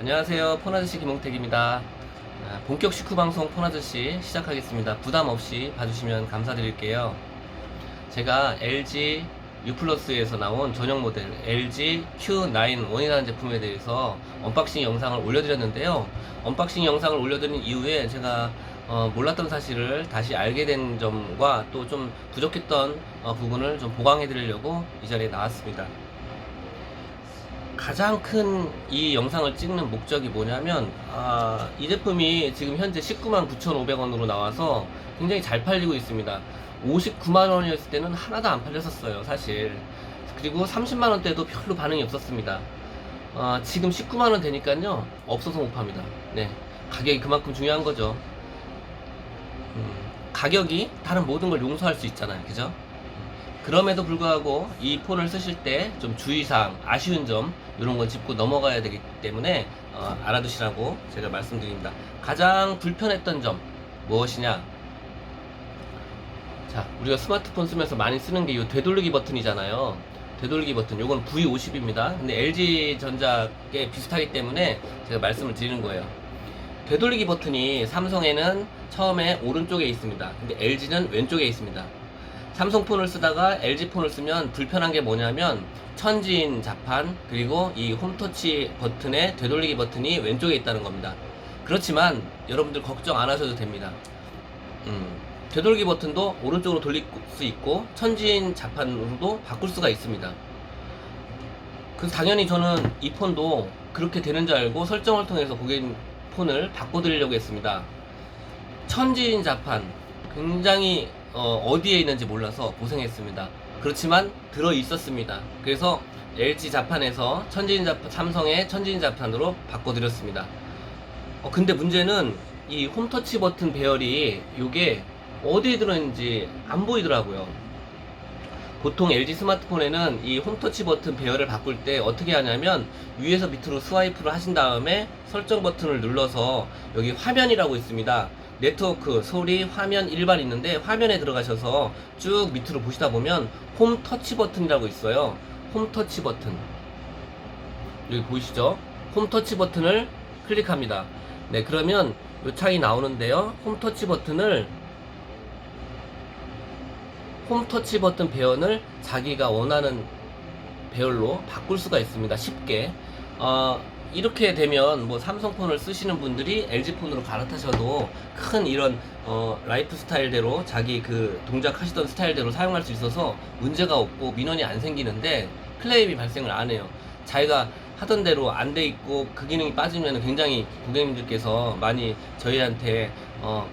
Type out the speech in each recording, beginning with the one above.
안녕하세요. 폰아저씨 김홍택입니다. 아, 본격 식후 방송 폰아저씨 시작하겠습니다. 부담 없이 봐주시면 감사드릴게요. 제가 LG U 플러스에서 나온 전용 모델 LG Q9 원이라는 제품에 대해서 언박싱 영상을 올려드렸는데요. 언박싱 영상을 올려드린 이후에 제가 어, 몰랐던 사실을 다시 알게 된 점과 또 좀 부족했던 어, 부분을 좀 보강해 드리려고 이 자리에 나왔습니다. 가장 큰 이 영상을 찍는 목적이 뭐냐면 아, 이 제품이 지금 현재 19만 9,500원으로 나와서 굉장히 잘 팔리고 있습니다. 59만 원이었을 때는 하나도 안 팔렸었어요, 사실. 그리고 30만 원대도 별로 반응이 없었습니다. 아, 지금 19만 원 되니까요, 없어서 못 팝니다. 네, 가격이 그만큼 중요한 거죠. 음, 가격이 다른 모든 걸 용서할 수 있잖아요, 그죠? 그럼에도 불구하고 이 폰을 쓰실 때 좀 주의사항, 아쉬운 점 이런 건 짚고 넘어가야 되기 때문에 어, 알아두시라고 제가 말씀드립니다. 가장 불편했던 점 무엇이냐? 자, 우리가 스마트폰 쓰면서 많이 쓰는 게 이 되돌리기 버튼이잖아요. 되돌리기 버튼, 요건 V50입니다. 근데 LG 전자께 비슷하기 때문에 제가 말씀을 드리는 거예요. 되돌리기 버튼이 삼성에는 처음에 오른쪽에 있습니다. 근데 LG는 왼쪽에 있습니다. 삼성폰을 쓰다가 LG폰을 쓰면 불편한 게 뭐냐면 천진 자판 그리고 이 홈터치 버튼의 되돌리기 버튼이 왼쪽에 있다는 겁니다. 그렇지만 여러분들 걱정 안 하셔도 됩니다. 음, 되돌리기 버튼도 오른쪽으로 돌릴 수 있고 천진 자판으로도 바꿀 수가 있습니다. 그래서 당연히 저는 이 폰도 그렇게 되는 줄 알고 설정을 통해서 고객님 폰을 바꿔드리려고 했습니다. 천진 자판 굉장히 어, 디에 있는지 몰라서 고생했습니다. 그렇지만 들어 있었습니다. 그래서 LG 자판에서 천진 자판, 삼성의 천진 자판으로 바꿔드렸습니다. 어, 근데 문제는 이 홈터치 버튼 배열이 이게 어디에 들어있는지 안 보이더라고요. 보통 LG 스마트폰에는 이 홈터치 버튼 배열을 바꿀 때 어떻게 하냐면 위에서 밑으로 스와이프를 하신 다음에 설정 버튼을 눌러서 여기 화면이라고 있습니다. 네트워크, 소리, 화면 일반 있는데 화면에 들어가셔서 쭉 밑으로 보시다 보면 홈 터치 버튼이라고 있어요. 홈 터치 버튼. 여기 보이시죠? 홈 터치 버튼을 클릭합니다. 네, 그러면 요 창이 나오는데요. 홈 터치 버튼을 홈 터치 버튼 배열을 자기가 원하는 배열로 바꿀 수가 있습니다. 쉽게. 어, 이렇게 되면 뭐 삼성폰을 쓰시는 분들이 LG폰으로 갈아타셔도 큰 이런 어, 라이프 스타일대로 자기 그 동작하시던 스타일대로 사용할 수 있어서 문제가 없고 민원이 안 생기는데 클레임이 발생을 안 해요. 자기가 하던 대로 안 돼 있고 그 기능이 빠지면 굉장히 고객님들께서 많이 저희한테 어,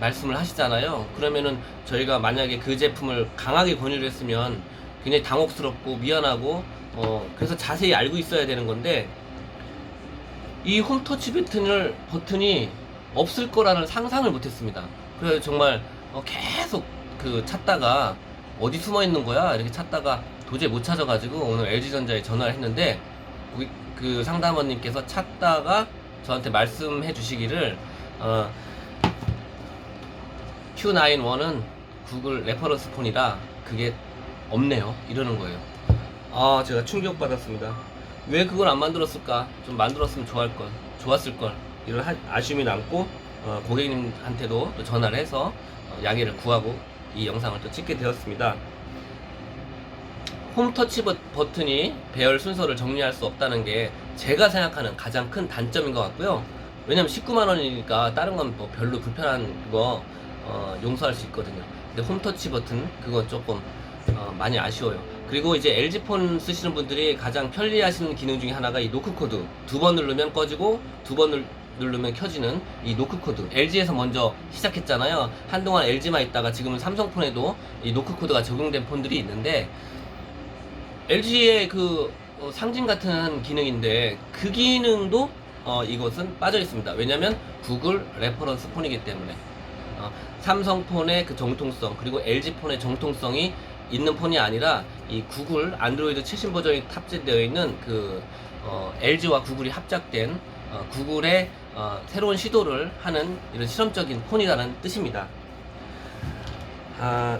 말씀을 하시잖아요. 그러면은 저희가 만약에 그 제품을 강하게 권유를 했으면 굉장히 당혹스럽고 미안하고 어 그래서 자세히 알고 있어야 되는 건데 이 홈터치 버튼을 버튼이 없을 거라는 상상을 못했습니다. 그래서 정말 어 계속 그 찾다가 어디 숨어 있는 거야 이렇게 찾다가 도저히 못 찾아가지고 오늘 LG전자에 전화를 했는데 그 상담원님께서 찾다가 저한테 말씀해 주시기를 어 Q91은 구글 레퍼런스 폰이라 그게 없네요. 이러는 거예요. 아, 제가 충격 받았습니다. 왜 그걸 안 만들었을까? 좀 만들었으면 좋을 걸, 좋았을 걸. 이런 하- 아쉬움이 남고 어, 고객님한테도 또 전화를 해서 어, 양해를 구하고 이 영상을 또 찍게 되었습니다. 홈터치 버, 버튼이 배열 순서를 정리할 수 없다는 게 제가 생각하는 가장 큰 단점인 것 같고요. 왜냐면 19만 원이니까 다른 건 뭐 별로 불편한 거 어, 용서할 수 있거든요. 근데 홈터치 버튼 그건 조금 어, 많이 아쉬워요. 그리고 이제 LG 폰 쓰시는 분들이 가장 편리하시는 기능 중에 하나가 이 노크 코드 두 번 누르면 꺼지고 두 번 누르면 켜지는 이 노크 코드 LG에서 먼저 시작했잖아요. 한동안 LG만 있다가 지금은 삼성폰에도 이 노크 코드가 적용된 폰들이 있는데 LG의 그 어, 상징 같은 기능인데 그 기능도 어, 이것은 빠져 있습니다. 왜냐하면 구글 레퍼런스 폰이기 때문에 어, 삼성폰의 그 정통성 그리고 LG폰의 정통성이 있는 폰이 아니라 이 구글 안드로이드 최신 버전이 탑재되어 있는 그 어, LG와 구글이 합작된 어, 구글의 어, 새로운 시도를 하는 이런 실험적인 폰이라는 뜻입니다. 아,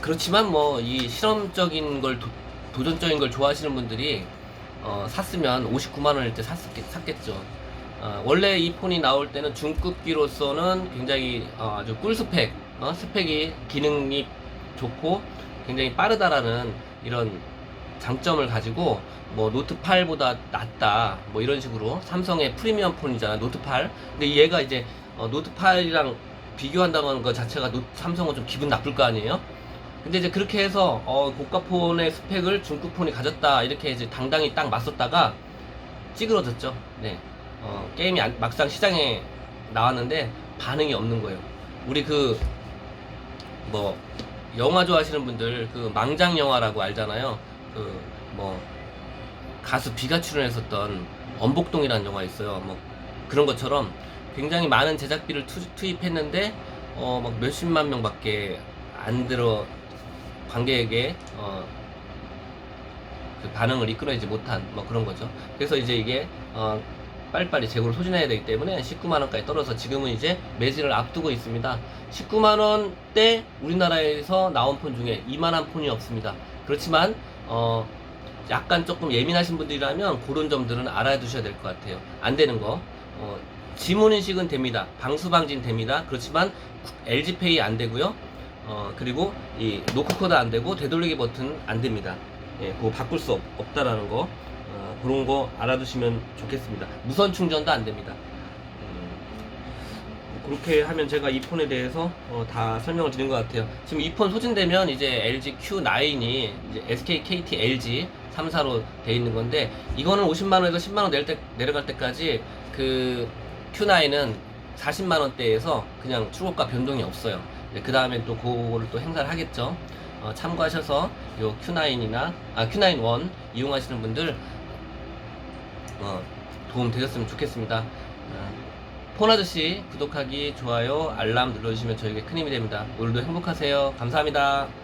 그렇지만 뭐 이 실험적인 걸 도, 도전적인 걸 좋아하시는 분들이 어, 샀으면 59만 원일 때 샀겠, 샀겠죠. 어, 원래 이 폰이 나올 때는 중급기로서는 굉장히 어, 아주 꿀 스펙, 어, 스펙이 기능이 좋고 굉장히 빠르다라는 이런 장점을 가지고 뭐 노트 8보다 낫다 뭐 이런 식으로 삼성의 프리미엄 폰이잖아 노트 8 근데 얘가 이제 어, 노트 8이랑 비교한다는 것 자체가 노- 삼성은 좀 기분 나쁠 거 아니에요? 근데 이제 그렇게 해서 어, 고가 폰의 스펙을 중급 폰이 가졌다 이렇게 이제 당당히 딱 맞섰다가 찌그러졌죠. 네. 어, 게임이 안- 막상 시장에 나왔는데 반응이 없는 거예요. 우리 그뭐 영화 좋아하시는 분들 그 망장 영화라고 알잖아요. 그 뭐 가수 비가 출연했었던 엄복동이라는 영화 있어요. 뭐 그런 것처럼 굉장히 많은 제작비를 투, 투입했는데 어 막 몇십만 명밖에 안 들어 관객에게 어 그 반응을 이끌어내지 못한 뭐 그런 거죠. 그래서 이제 이게 어 빨리빨리 재고를 소진해야 되기 때문에 19만 원까지 떨어서 지금은 이제 매진을 앞두고 있습니다. 19만 원대 우리나라에서 나온 폰 중에 이만한 폰이 없습니다. 그렇지만 어 약간 조금 예민하신 분들이라면 그런 점들은 알아두셔야 될 것 같아요. 안 되는 거. 어, 지문 인식은 됩니다. 방수 방진 됩니다. 그렇지만 LG페이 안 되고요. 어, 그리고 이 노크 코드 안 되고 되돌리기 버튼 안 됩니다. 예, 그거 바꿀 수 없, 없다라는 거. 어, 그런 거 알아두시면 좋겠습니다. 무선 충전도 안 됩니다. 음, 그렇게 하면 제가 이 폰에 대해서 어, 다 설명을 드린 것 같아요. 지금 이 폰 소진되면 이제 LG Q9이 이제 SK, KT, LG 3사로 돼 있는 건데 이거는 50만 원에서 10만 원 내릴 때, 내려갈 때까지 그 Q9은 40만 원대에서 그냥 출고가 변동이 없어요. 그 다음에 또 그거를 또 행사를 하겠죠. 어, 참고하셔서 요 Q9이나 아 Q9 원 이용하시는 분들 어, 도움 되셨으면 좋겠습니다. 어, 폰 아저씨 구독하기, 좋아요, 알람 눌러주시면 저에게 큰 힘이 됩니다. 오늘도 행복하세요. 감사합니다.